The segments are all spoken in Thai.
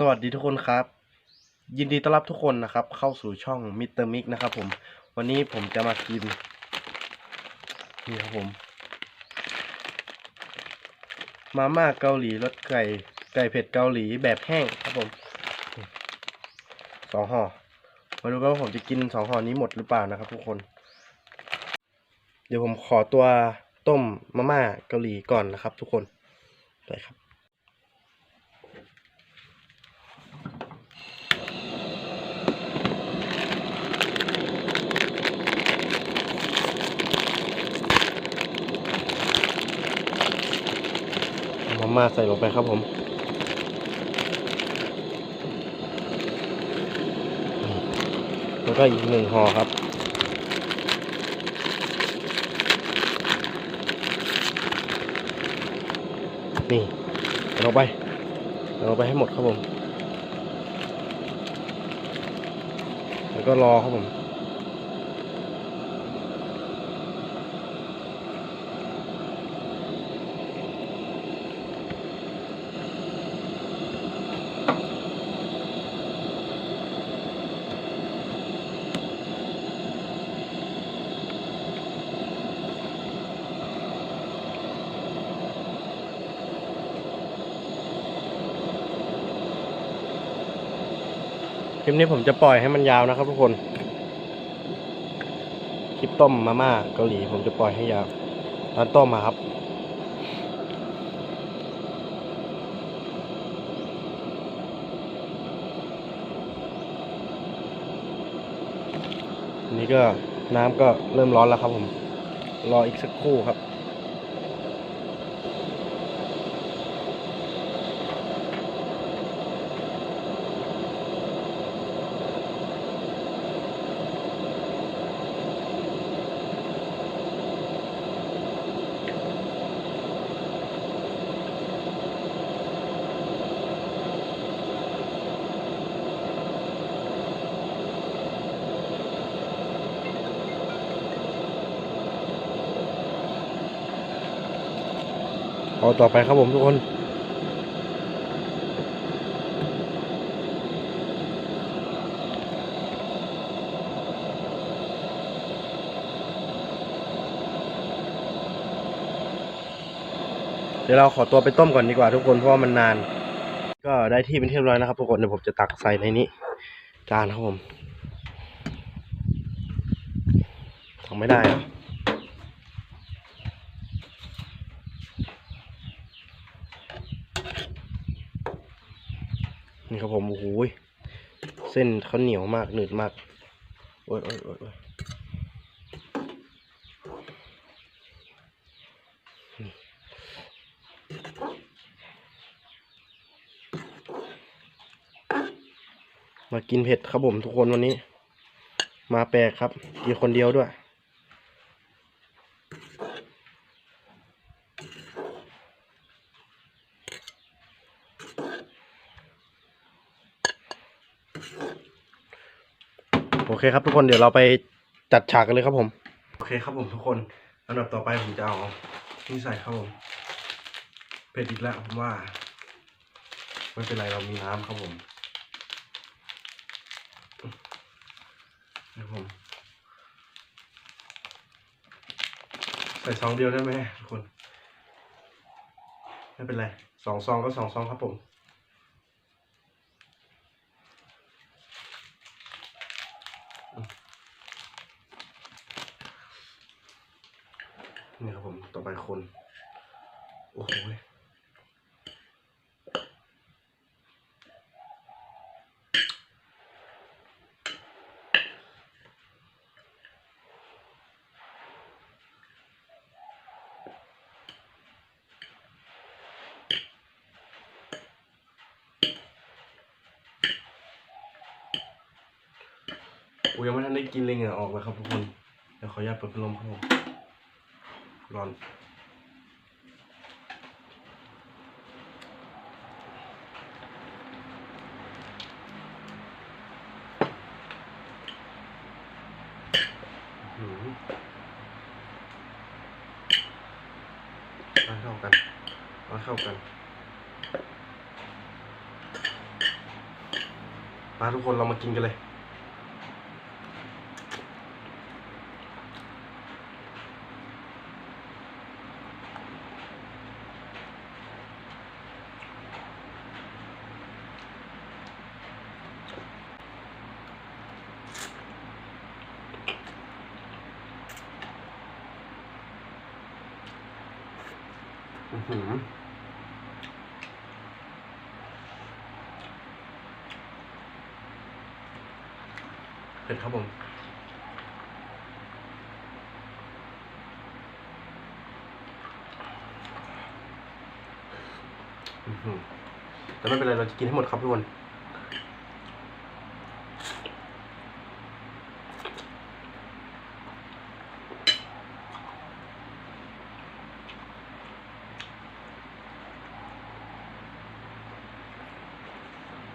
สวัสดีทุกคนครับ ยินดีต้อนรับทุกคนนะครับ เข้าสู่ช่องมิสเตอร์มิกนะครับผม วันนี้ผมจะมากิน นี่ครับผม มาม่าเกาหลีรสไก่ไก่เผ็ดเกาหลีแบบแห้งครับผมสองห่อมาดูกันว่าผมจะกินสองห่อนี้หมดหรือเปล่านะครับ ทุกคน เดี๋ยวผมขอตัวต้มมาม่าเกาหลีก่อนนะครับ ทุกคนไปครับ มาใส่ลงไปครับผมแล้วก็อีกหนึ่งห่อครับนี่เอาลงไปเอาลงไปให้หมดครับผม แล้วก็รอครับผม ลิปนี้ผมจะปล่อยให้มันยาวนะครับทุกคน คลิปต้มมาม่าเกาหลีผมจะปล่อยให้ยาวร้านต้มมาครับนนี้ก็น้ำก็เริ่มร้อนแล้วครับผม รออีกสักครู่ครับ อาต่อไปครับผมทุกคนเดี๋ยวเราขอตัวไปต้มก่อนดีกว่าทุกคนเพราะว่ามันนาน ก็ได้ที่เป็นที่เรียบร้อยนะครับทุกคนเดี๋ยวผมจะตักใส่ในนี้จานครับผมทำไม่ได้อะ นี่ครับผมโอ้โหเส้นเขาเหนียวมากหนืดมากโอ้ยโอ้ยโอ้ยโอ้ยมากินเผ็ดครับผมทุกคนวันนี้ มาแปลกครับกินคนเดียวด้วย เคครับทุกคนเดี๋ยวเราไปจัดฉากกันเลยครับผม โอเคครับผมทุกคนอันดับต่อไปผมจะเอานี่ใส่ครับผมเผ็ดอีกแล้วผมว่า ไม่เป็นไรเรามีน้ำครับผมนี่ผมใส่ซองเดียวได้ไหมทุกคน ไม่เป็นไรสองซองก็สองซองครับผม นี่ครับผมต่อไปคน โอ้โหยกูยังไม่ทันได้กินเลยเหงื่อออกเลยครับทุกคน เดี๋ยวขออนุญาตเปิดพัดลมครับผม ร้อนอื้อหือเอาเข้ากันเอาเข้ากันมาทุกคนเรามากินกันเลย หือเผ็ดครับผมอื้อหือแต่ไม่เป็นไร เราจะกินให้หมดครับทุกคน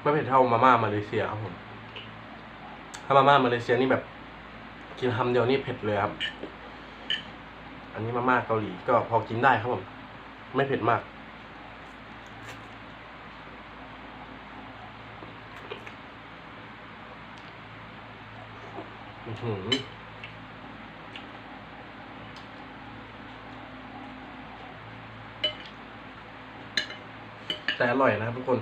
ไม่เผ็ดเท่ามาม่ามาเลเซียครับผม ถ้ามาม่ามาเลเซียนี่แบบกินคำเดียวนี่เผ็ดเลยครับ อันนี้มาม่าเกาหลีก็พอกินได้ครับผม ไม่เผ็ดมาก อือหือแต่อร่อยนะครับทุกคน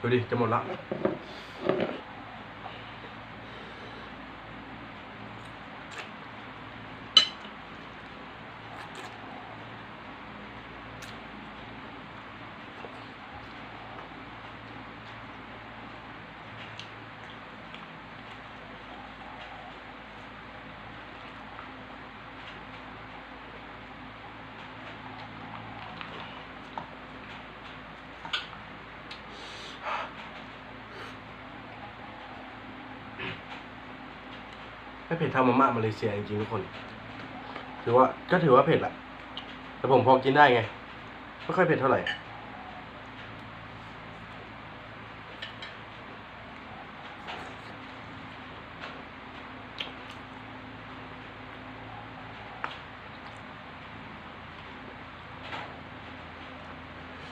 ดูดิจะหมด ไม่เผ็ดเท่ามาม่ามาเลเซียจริงๆทุกคน ถือว่าก็ถือว่าเผ็ดแหละแต่ผมพอกินได้ไงไม่ค่อยเผ็ดเท่าไหร่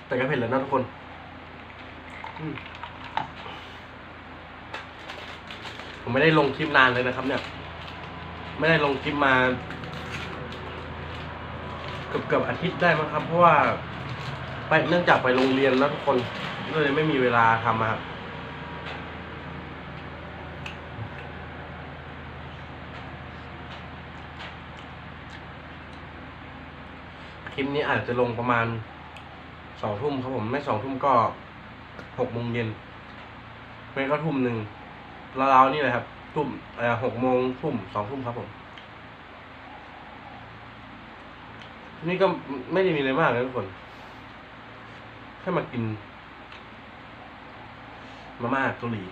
แต่ก็เผ็ดแล้วนะทุกคนผมไม่ได้ลงคลิปนานเลยนะครับเนี่ย ไม่ได้ลงคลิปมาเกือบเกือบอาทิตย์ได้มั้งครับ เพราะว่าไปเนื่องจากไปโรงเรียนแล้วทุกคนก็เลยไม่มีเวลาทำครับคลิปนี้อาจจะลงประมาณสองทุ่มครับผมไม่สองทุ่มก็หกโมงเย็นไม่ก็ทุ่มหนึ่งราวๆนี่แหละครับ ทุ่มเอ่อหกโมงทุ่มสองทุ่มครับผม นี่ก็ไม่ได้มีอะไรมากนะทุกคน แค่มากิน มาม่าเกาหลี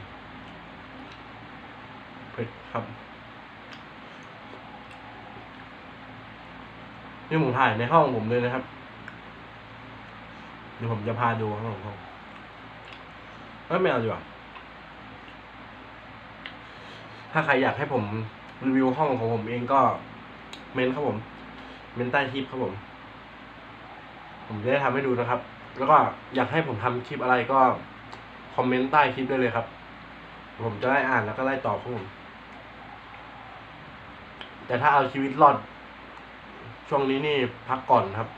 เผ็ดครับนี่ผมถ่ายในห้องผมเลยนะครับ เดี๋ยวผมจะพาดูห้องห้องเอ้ยไม่เอาดีกว่า ถ้าใครอยากให้ผมรีวิวห้องของผมเองก็เมนครับผม เมนใต้คลิปครับผม ผมจะได้ทำให้ดูนะครับ แล้วก็อยากให้ผมทำคลิปอะไรก็คอมเมนต์ใต้คลิปได้เลยครับ ผมจะได้อ่านแล้วก็ไล่ตอบครับผม แต่ถ้าเอาชีวิตรอด ช่วงนี้นี่พักก่อนครับ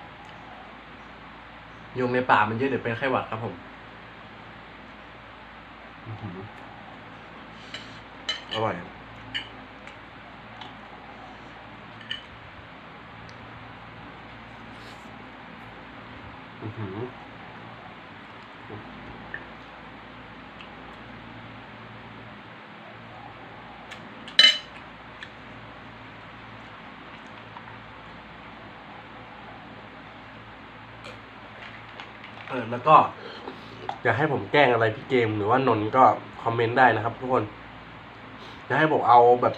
ยุงในป่ามันเยอะเดี๋ยวเป็นไข้หวัดครับผม อื้อหืออร่อยครับอือหือเออแล้วก็อยากให้ผมแกล้งอะไรพี่เกมหรือว่านนท์ก็คอมเมนต์ได้นะครับทุกคน จะให้ผมเอาแบบ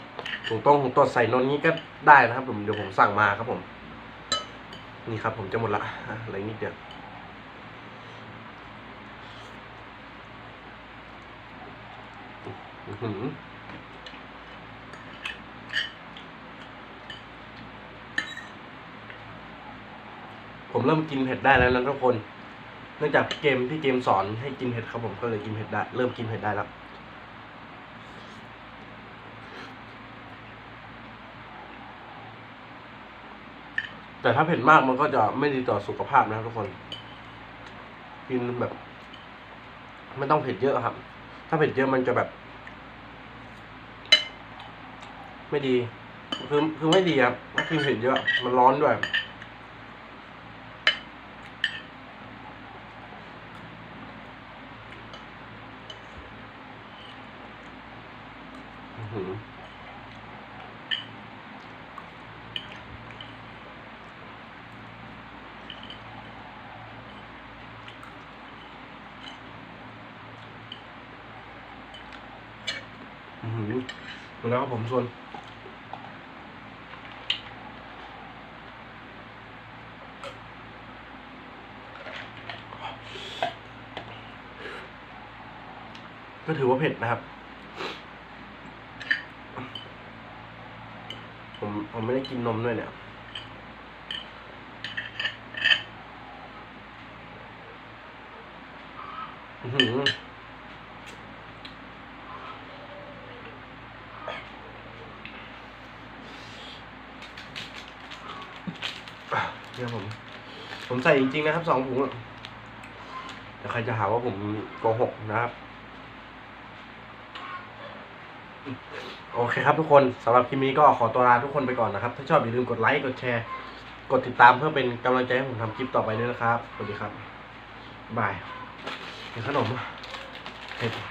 ถุงต้งถุงต้นใส่นนนี้ก็ได้นะครับ ผมเดี๋ยวผมสั่งมาครับผม นี่ครับ ผมจะหมดละอะไรนิดเดียวผมเริ่มกินเผ็ดได้แล้วนะทุกคน เนื่องจากเกมพี่เกมสอนให้กินเผ็ดครับผมก็เลยกินเผ็ดได้ เริ่มกินเผ็ดได้แล้ว แต่ถ้าเผ็ดมากมันก็จะไม่ดีต่อสุขภาพนะครับทุกคน กินแบบ ไม่ต้องเผ็ดเยอะครับ ถ้าเผ็ดเยอะมันจะแบบ ไม่ดีคือคือไม่ดีครับถ้ากินเผ็ดเยอะ มันร้อนด้วย อื้อหืออือหือหม ดแล้วครับผมส่วนก็ถือว่าเผ็ดนะครับ ผมผมไม่ได้กินนมด้วยเนี่ยอื้อหือเนี่ยผม ผมใส่จริงๆนะครับสองถุงแต่ใครจะหาว่าผมโกหกนะครับ โอเคครับทุกคนสำหรับคลิปนี้ก็ขอตัวลาทุกคนไปก่อนนะครับ ถ้าชอบอย่าลืมกดไลค์กดแชร์ กดติดตามเพื่อเป็นกำลังใจให้ผมทำคลิปต่อไปด้วยนะครับสวัสดีครับบายขนมเผ็ด